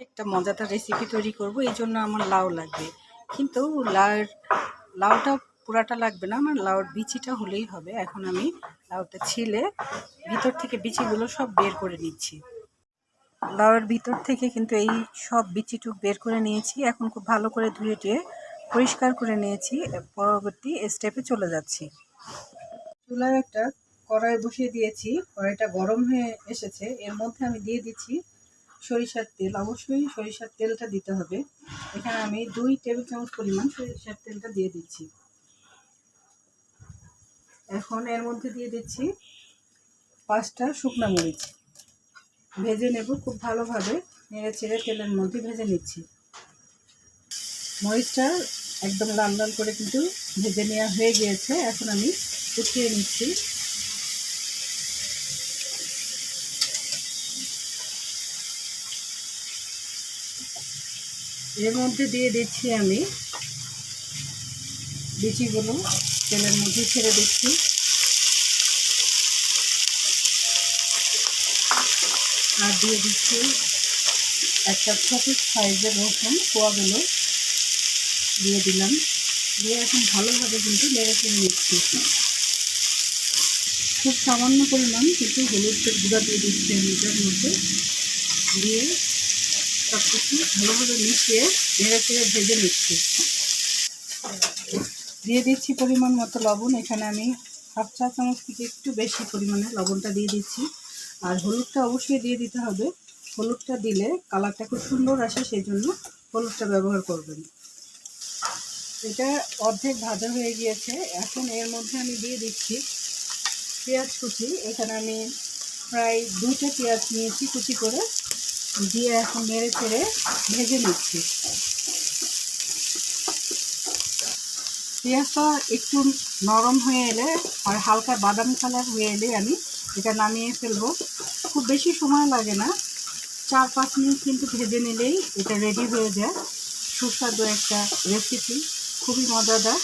একটা মজাদার রেসিপি তৈরি করব, এই জন্য আমার লাউ লাগবে। কিন্তু লাউয়ের, লাউটা পুরাটা লাগবে না, আমার লাউর বিচিটা হলেই হবে। এখন আমি লাউটা ছিলে ভিতর থেকে বিচিগুলো সব বের করে নিচ্ছি। লাউয়ের ভিতর থেকে কিন্তু এই সব বিচিটুক বের করে নিয়েছি। এখন খুব ভালো করে ধুয়ে টুয়ে পরিষ্কার করে নিয়েছি। পরবর্তী স্টেপে চলে যাচ্ছি। চুলায় একটা কড়াই বসিয়ে দিয়েছি। কড়াইটা গরম হয়ে এসেছে। এর মধ্যে আমি দিয়ে দিচ্ছি সরিষার তেল, অবশ্যই সরিষার তেলটা দিতে হবে। এখানে আমি দুই টেবিল চামচ পরিমাণ সরিষার তেলটা দিয়ে দিচ্ছি। এখন এর মধ্যে দিয়ে দিচ্ছি পাঁচটা শুকনা মরিচ। ভেজে নেব খুব ভালোভাবে, নেড়ে ছেড়ে তেলের মধ্যে ভেজে নিচ্ছি। মরিচটা একদম লাল লাল করে কিন্তু ভেজে নেওয়া হয়ে গিয়েছে। এখন আমি উঠিয়ে নিচ্ছি। এর মধ্যে দিয়ে দিচ্ছি আমি বিচিগুলো তেলের মধ্যে ছেড়ে দিচ্ছি। আর দিয়ে দিচ্ছি একটা ছোট সাইজের রসুন, কোয়াগুলো দিয়ে দিলাম। দিয়ে এখন ভালোভাবে কিন্তু নেড়ে চেড়ে নিচ্ছি। খুব সামান্য পরিমাণ কিন্তু হলুদের গুঁড়া দিয়ে দিচ্ছি আমি এটার মধ্যে। দিয়ে সব কিছু ভালোভাবে মিশিয়ে নেড়ে চেড়ে ভেজে নিচ্ছি। দিয়ে দিচ্ছি পরিমাণ মতো লবণ। এখানে আমি হাফ চা চামচ থেকে একটু বেশি পরিমাণে লবণটা দিয়ে দিচ্ছি। আর হলুদটা অবশ্যই দিয়ে দিতে হবে। হলুদটা দিলে কালারটা খুব সুন্দর আসে সেই জন্য হলুদটা ব্যবহার করবেন। এটা অর্ধেক ভাজা হয়ে গিয়েছে। এখন এর মধ্যে আমি দিয়ে দিচ্ছি পেঁয়াজ কুচি। এখানে আমি প্রায় দুটো পেঁয়াজ নিয়েছি কুচি করে। দিয়ে এখন নেড়ে চেড়ে ভেজে নিচ্ছি। পেঁয়াজটা একটু নরম হয়ে এলে, আর হালকা বাদামি কালার হয়ে এলে আমি এটা নামিয়ে ফেলব। খুব বেশি সময় লাগে না, চার পাঁচ মিনিট কিন্তু ভেজে নিলেই এটা রেডি হয়ে যায়। সুস্বাদু একটা রেসিপি খুবই মজাদার।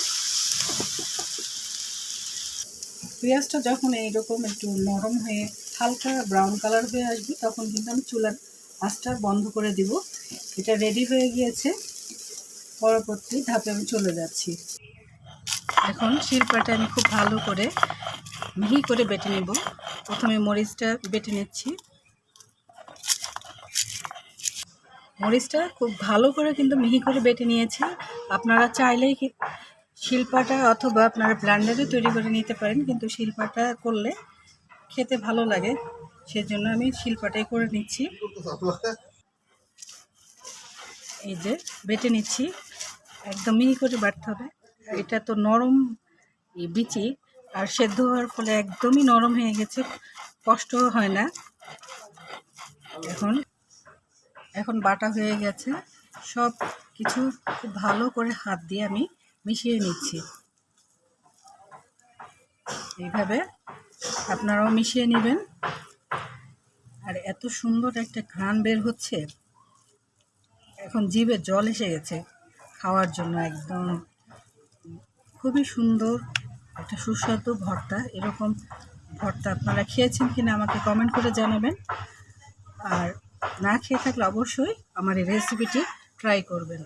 পেঁয়াজটা যখন এইরকম একটু নরম হয়ে হালকা ব্রাউন কালার হয়ে আসবে, তখন কিন্তু আমি চুলার আঁচটা বন্ধ করে দিব। এটা রেডি হয়ে গিয়েছে। পরবর্তী ধাপে আমি চলে যাচ্ছি। এখন শিল্পাটা আমি খুব ভালো করে মিহি করে বেটে নেব। প্রথমে মরিচটা বেটে নিচ্ছি। মরিচটা খুব ভালো করে কিন্তু মিহি করে বেটে নিয়েছি। আপনারা চাইলেই শিল্পাটা অথবা আপনারা ব্লান্ডারে তৈরি করে নিতে পারেন, কিন্তু শিল্পাটা করলে খেতে ভালো লাগে। সেজন্য আমি শিল্পাটাই করে নিচ্ছি। এই যে বেটে নিচ্ছি। একদম মিহি করে বাটতে হবে। এটা তো নরম বিচি, আর সেদ্ধ হওয়ার ফলে একদমই নরম হয়ে গেছে। কষ্টও হয় না। এখন এখন বাটা হয়ে গেছে। সব কিছু খুব ভালো করে হাত দিয়ে আমি মিশিয়ে নিচ্ছি। এইভাবে আপনারাও মিশিয়ে নেবেন। আর এত সুন্দর একটা ঘ্রাণ বের হচ্ছে। এখন জিভে জল এসে গেছে খাওয়ার জন্য একদম। খুবই সুন্দর, একটা সুস্বাদু ভর্তা। এরকম ভর্তা আপনারা খেয়েছেন কিনা আমাকে কমেন্ট করে জানাবেন। আর না খেয়ে থাকলে অবশ্যই আমার এই রেসিপিটি ট্রাই করবেন।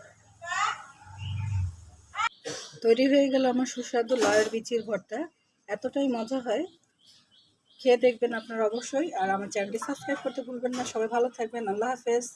তৈরি হয়ে গেল আমার সুস্বাদু লাউয়ের বিচির ভর্তা। এতটাই মজা হয় খেয়ে দেখবেন আপনারা অবশ্যই। আর আমার চ্যানেলটি সাবস্ক্রাইব করতে ভুলবেন না। সবাই ভালো থাকবেন। আল্লাহ হাফেজ।